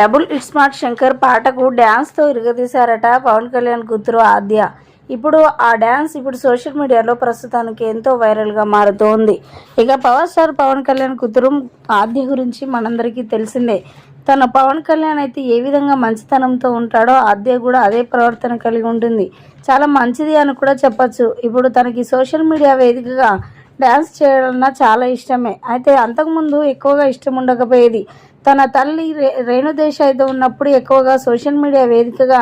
Double it smart Shankar పాటకు డ్యాన్స్తో ఇరగదీశారట పవన్ కళ్యాణ్ కూతురు ఆద్య. ఇప్పుడు ఆ డ్యాన్స్ ఇప్పుడు సోషల్ మీడియాలో ప్రస్తుతానికి ఎంతో వైరల్గా మారుతోంది. ఇక పవర్ స్టార్ పవన్ కళ్యాణ్ కూతురు ఆద్య గురించి మనందరికీ తెలిసిందే. తన పవన్ కళ్యాణ్ అయితే ఏ విధంగా మంచితనంతో ఉంటాడో ఆద్య కూడా అదే ప్రవర్తన కలిగి ఉంటుంది. చాలా మంచిది అని కూడా చెప్పచ్చు. ఇప్పుడు తనకి సోషల్ మీడియా వేదికగా డ్యాన్స్ చేయడం చాలా ఇష్టమే. అయితే అంతకుముందు ఎక్కువగా ఇష్టం ఉండకపోయేది. తన తల్లి రే రేణుదేశాయితో ఉన్నప్పుడు ఎక్కువగా సోషల్ మీడియా వేదికగా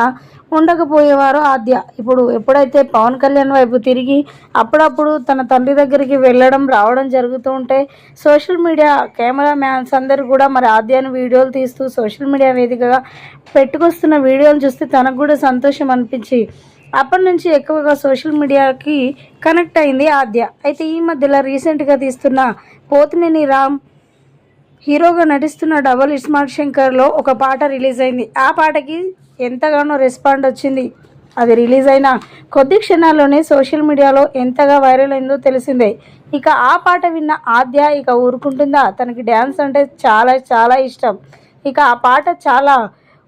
ఉండకపోయేవారు ఆద్య. ఇప్పుడు ఎప్పుడైతే పవన్ కళ్యాణ్ వైపు తిరిగి అప్పుడప్పుడు తన తండ్రి దగ్గరికి వెళ్ళడం రావడం జరుగుతూ ఉంటే సోషల్ మీడియా కెమెరా మ్యాన్స్ అందరూ కూడా మరి ఆద్యాన్ని వీడియోలు తీస్తూ సోషల్ మీడియా వేదికగా పెట్టుకొస్తున్న వీడియోలు చూస్తే తనకు కూడా సంతోషం అనిపించి అప్పటి నుంచి ఎక్కువగా సోషల్ మీడియాకి కనెక్ట్ అయింది ఆద్య. అయితే ఈ మధ్యలో రీసెంట్గా తీస్తున్న పోతినేని రామ్ హీరోగా నటిస్తున్న డబల్ ఇస్మార్ట్ శంకర్లో ఒక పాట రిలీజ్ అయింది ఆ పాటకి ఎంతగానో రెస్పాండ్ వచ్చింది. అది రిలీజ్ అయిన కొద్ది క్షణాల్లోనే సోషల్ మీడియాలో ఎంతగా వైరల్ అయిందో తెలిసిందే. ఇక ఆ పాట విన్న ఆద్య ఇక ఊరుకుంటుందా? తనకి డ్యాన్స్ అంటే చాలా చాలా ఇష్టం. ఇక ఆ పాట చాలా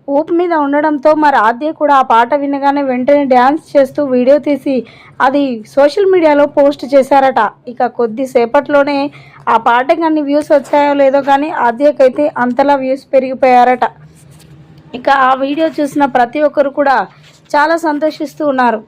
ఊపు మీద ఉండడంతో మరి ఆద్య కూడా ఆ పాట వినగానే వెంటనే డ్యాన్స్ చేస్తూ వీడియో తీసి అది సోషల్ మీడియాలో పోస్ట్ చేశారట. ఇక కొద్దిసేపట్లోనే ఆ పాటకి అన్ని వ్యూస్ వచ్చాయో లేదో కానీ ఆద్యకైతే అంతలా వ్యూస్ పెరిగిపోయారట. ఇక ఆ వీడియో చూసిన ప్రతి ఒక్కరు కూడా చాలా సంతోషిస్తూ ఉన్నారు.